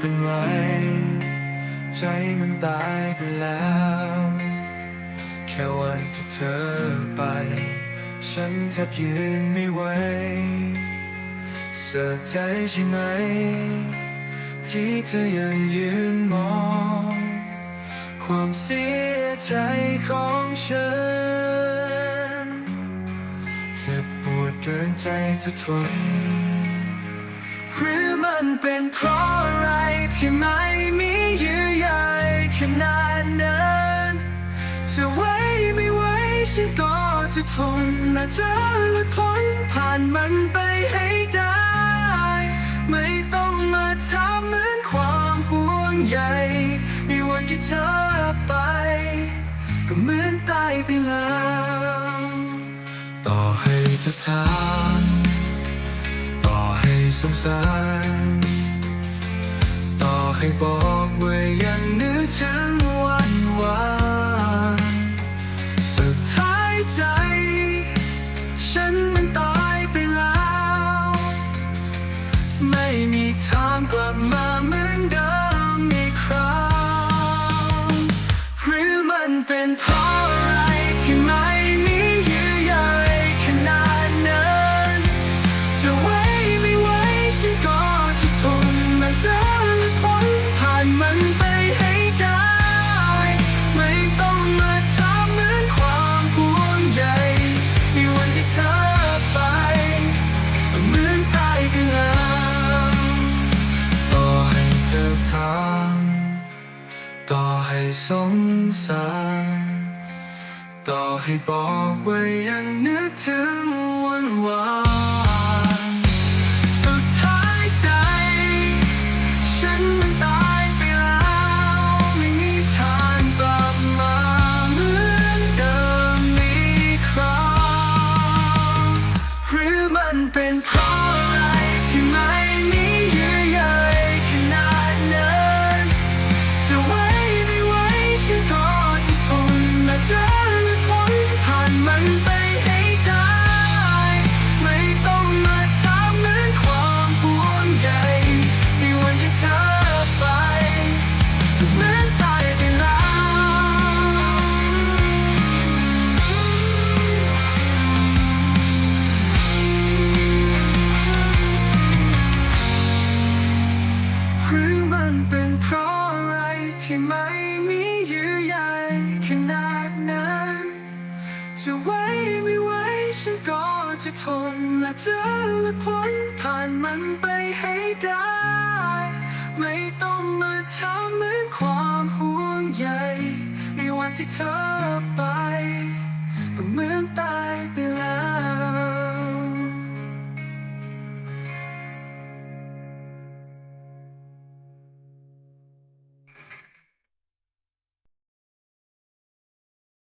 ป็นไร ใจมันตายไปแล้ว แค่วันที่เธอไป ฉันแทบยืนไม่ไหวเสียใจใช่ไหม ที่เธอยังยืนมอง ความเสียใจของฉันเจ็บปวดเกินใจจะทนหรือมันเป็นเพราะ ที่ไม่มีเยื่อใยขนาดนั้นจะไว้ไม่ไว้ฉันก็จะทนและจะหลุดพ้นผ่านมันไปให้ได้ ไม่ต้องมาทำเหมือนความห่วงใยในวันที่เธอไป ก็เหมือนตายไปแล้วต่อให้จะถามต่อให้สงสาร ให้บอกว่ ต่อให้สงสาร ต่อให้บอกว่ายังนึกถึง ไม่มีเยื่อใยขนาดนั้น จะไว้ไม่ไว้ฉันก็จะทนและจะหลุดพ้นผ่านมันไปให้ได้ ไม่ต้องมาทำเหมือนความห่วงใยในวันที่เธอไป ก็เหมือนตาย